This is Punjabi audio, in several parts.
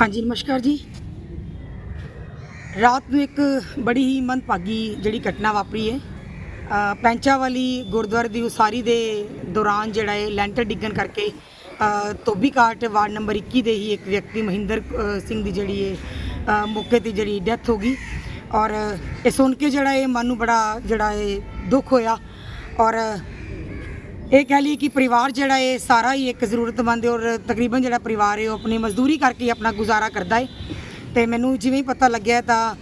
ਹਾਂਜੀ ਨਮਸਕਾਰ ਜੀ। ਰਾਤ ਨੂੰ ਇੱਕ ਬੜੀ ਹੀ ਮੰਦਭਾਗੀ ਜਿਹੜੀ ਘਟਨਾ ਵਾਪਰੀ ਹੈ ਅ, ਪੈਂਚਾ ਵਾਲੀ ਗੁਰਦੁਆਰੇ ਦੀ ਉਸਾਰੀ ਦੇ ਦੌਰਾਨ ਜਿਹੜਾ ਹੈ ਲੈਂਟਰ ਡਿੱਗਣ ਕਰਕੇ ਅ, ਧੋਬੀ ਕਾਟ ਵਾਰਡ ਨੰਬਰ 21 ਦੇ ਹੀ ਇੱਕ ਵਿਅਕਤੀ ਮਹਿੰਦਰ ਸਿੰਘ ਦੀ ਜਿਹੜੀ ਹੈ ਮੌਕੇ ਤੇ ਜਿਹੜੀ ਡੈਥ ਹੋ ਗਈ। ਔਰ ਇਹ ਸੁਣ ਕੇ ਜਿਹੜਾ ਇਹ ਮਨ ਨੂੰ ਬੜਾ ਜਿਹੜਾ ਹੈ ਦੁੱਖ ਹੋਇਆ। ਔਰ ਇਹ ਕਹਿ ਲਈ ਕਿ ਪਰਿਵਾਰ ਜਿਹੜਾ ਹੈ ਸਾਰਾ ਹੀ ਇੱਕ ਜ਼ਰੂਰਤਮੰਦ ਔਰ ਤਕਰੀਬਨ ਜਿਹੜਾ ਪਰਿਵਾਰ ਹੈ ਉਹ ਆਪਣੀ ਮਜ਼ਦੂਰੀ ਕਰਕੇ ਹੀ ਆਪਣਾ ਗੁਜ਼ਾਰਾ ਕਰਦਾ ਹੈ। ਤੇ ਮੈਨੂੰ ਜਿਵੇਂ ਹੀ ਪਤਾ ਲੱਗਿਆ ਤਾਂ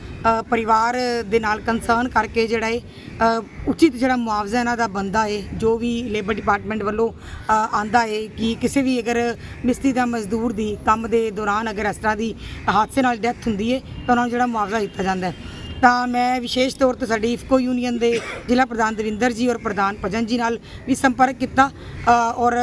ਪਰਿਵਾਰ ਦੇ ਨਾਲ ਕੰਸਰਨ ਕਰਕੇ ਜਿਹੜਾ ਹੈ ਉਚਿਤ ਜਿਹੜਾ ਮੁਆਵਜ਼ਾ ਇਹਨਾਂ ਦਾ ਬੰਦਾ ਹੈ ਜੋ ਵੀ ਲੇਬਰ ਡਿਪਾਰਟਮੈਂਟ ਵੱਲੋਂ ਅ, ਆਂਦਾ ਹੈ ਕਿ ਕਿਸੇ ਵੀ ਅਗਰ ਮਿਸਤਰੀ ਦਾ ਮਜ਼ਦੂਰ ਦੀ ਕੰਮ ਦੇ ਦੌਰਾਨ ਅਗਰ ਇਸ ਤਰ੍ਹਾਂ ਦੀ ਹਾਦਸੇ ਨਾਲ ਡੈਥ ਹੁੰਦੀ ਹੈ ਤਾਂ ਉਹਨਾਂ ਨੂੰ ਜਿਹੜਾ ਮੁਆਵਜ਼ਾ ਦਿੱਤਾ ਜਾਂਦਾ ਹੈ। ਤਾਂ ਮੈਂ ਵਿਸ਼ੇਸ਼ ਤੌਰ ਤੇ ਸਾਡੀ ਇਫਕੋ ਯੂਨੀਅਨ ਦੇ ਜ਼ਿਲ੍ਹਾ ਪ੍ਰਧਾਨ ਦਵਿੰਦਰ ਜੀ ਔਰ ਪ੍ਰਧਾਨ ਭਜਨ ਜੀ ਨਾਲ ਵੀ ਸੰਪਰਕ ਕੀਤਾ। ਔਰ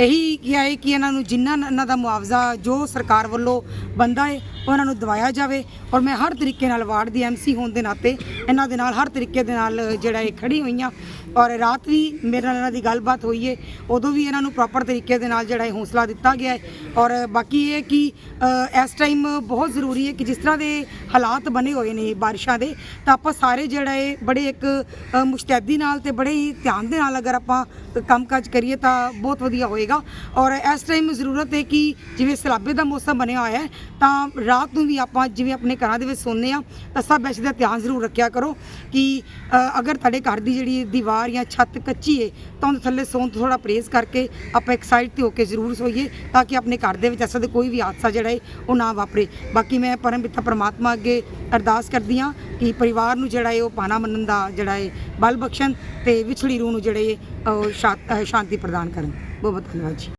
ਇਹੀ ਕਿਹਾ ਹੈ ਕਿ ਇਹਨਾਂ ਨੂੰ ਜਿੰਨਾ ਇਹਨਾਂ ਦਾ ਮੁਆਵਜ਼ਾ ਜੋ ਸਰਕਾਰ ਵੱਲੋਂ ਬੰਦਾ ਹੈ, ਉਹਨਾਂ ਨੂੰ ਦਵਾਇਆ ਜਾਵੇ। ਔਰ ਮੈਂ ਹਰ ਤਰੀਕੇ ਨਾਲ ਵਾਰਡ ਦੀ ਐਮਸੀ ਹੋਣ ਦੇ ਨਾਤੇ ਇਹਨਾਂ ਦੇ ਨਾਲ ਹਰ ਤਰੀਕੇ ਦੇ ਨਾਲ ਜਿਹੜਾ ਇਹ ਖੜੀ ਹੋਈਆਂ ਔਰ ਰਾਤ ਵੀ ਮੇਰੇ ਨਾਲ ਇਹਨਾਂ ਦੀ ਗੱਲਬਾਤ ਹੋਈ ਹੈ। ਉਦੋਂ ਵੀ ਇਹਨਾਂ ਨੂੰ ਪ੍ਰੋਪਰ ਤਰੀਕੇ ਦੇ ਨਾਲ ਜਿਹੜਾ ਇਹ ਹੌਸਲਾ ਦਿੱਤਾ ਗਿਆ ਹੈ। ਔਰ ਬਾਕੀ ਇਹ ਹੈ ਕਿ ਇਸ ਟਾਈਮ ਬਹੁਤ ਜ਼ਰੂਰੀ ਹੈ ਕਿ ਜਿਸ ਤਰ੍ਹਾਂ ਦੇ ਹਾਲਾਤ ਬਣੇ ਹੋਏ ਨੇ, ਬਾਰਿਸ਼ਾਂ ਦੇ, ਤਾਂ ਆਪਾਂ ਸਾਰੇ ਜਿਹੜਾ ਇਹ ਬੜੇ ਇੱਕ ਮੁਸ਼ਤੈਦੀ ਨਾਲ ਤੇ ਬੜੇ ਹੀ ਧਿਆਨ ਦੇ ਨਾਲ ਅਗਰ ਆਪਾਂ ਕੰਮਕਾਜ ਕਰੀਏ ਤਾਂ ਬਹੁਤ ਵਧੀਆ ਹੋਏਗਾ। ਔਰ ਇਸ ਟਾਈਮ ਜ਼ਰੂਰਤ ਹੈ ਕਿ ਜਿਵੇਂ ਸਲਾਬੇ ਦਾ ਮੌਸਮ ਬਣਿਆ ਹੋਇਆ ਹੈ, ਤਾਂ ਰਾਤ ਨੂੰ ਵੀ ਆਪਾਂ ਜਿਵੇਂ ਆਪਣੇ ਘਰਾਂ ਦੇ ਵਿੱਚ ਸੌਂਦੇ ਆ ਤਾਂ ਸਭ ਇਸ ਦਾ ਧਿਆਨ ਜ਼ਰੂਰ ਰੱਖਿਆ ਕਰੋ ਕਿ ਅਗਰ ਤੁਹਾਡੇ ਘਰ ਦੀ ਜਿਹੜੀ ਦੀਵਾਰ ਜਾਂ ਛੱਤ ਕੱਚੀ ਹੈ, ਤਾਂ ਉਹਦੇ ਥੱਲੇ ਸੌਣ ਤੋਂ ਥੋੜਾ ਪਰਹੇਜ਼ ਕਰਕੇ ਆਪਾਂ ਇੱਕ ਸਾਈਡ ਤੇ ਹੋ ਕੇ ਜ਼ਰੂਰ ਸੋਈਏ, ਤਾਂ ਕਿ ਆਪਣੇ ਘਰ ਦੇ ਵਿੱਚ ਐਸਾ ਦੇ ਕੋਈ ਵੀ ਹਾਦਸਾ ਜਿਹੜਾ ਹੈ, ਉਹ ਨਾ ਵਾਪਰੇ। ਬਾਕੀ ਮੈਂ ਪਰਮ ਪਿਤਾ ਪ੍ਰਮਾਤਮਾ ਅੱਗੇ ਅਰਦਾਸ ਕਰਦੀ ਹਾਂ ਕਿ ਪਰਿਵਾਰ ਨੂੰ ਜਿਹੜਾ ਹੈ ਉਹ ਪਾਣਾ ਮੰਨਣ ਦਾ ਜਿਹੜਾ ਹੈ ਬਲ ਬਖਸ਼ਣ ਤੇ ਵਿਛੜੀ ਰੂਹ ਨੂੰ ਜਿਹੜੇ ਸ਼ਾ- ਸ਼ਾਂਤੀ ਪ੍ਰਦਾਨ ਕਰਨ। ਬਹੁਤ ਬਹੁਤ ਧੰਨਵਾਦ ਜੀ।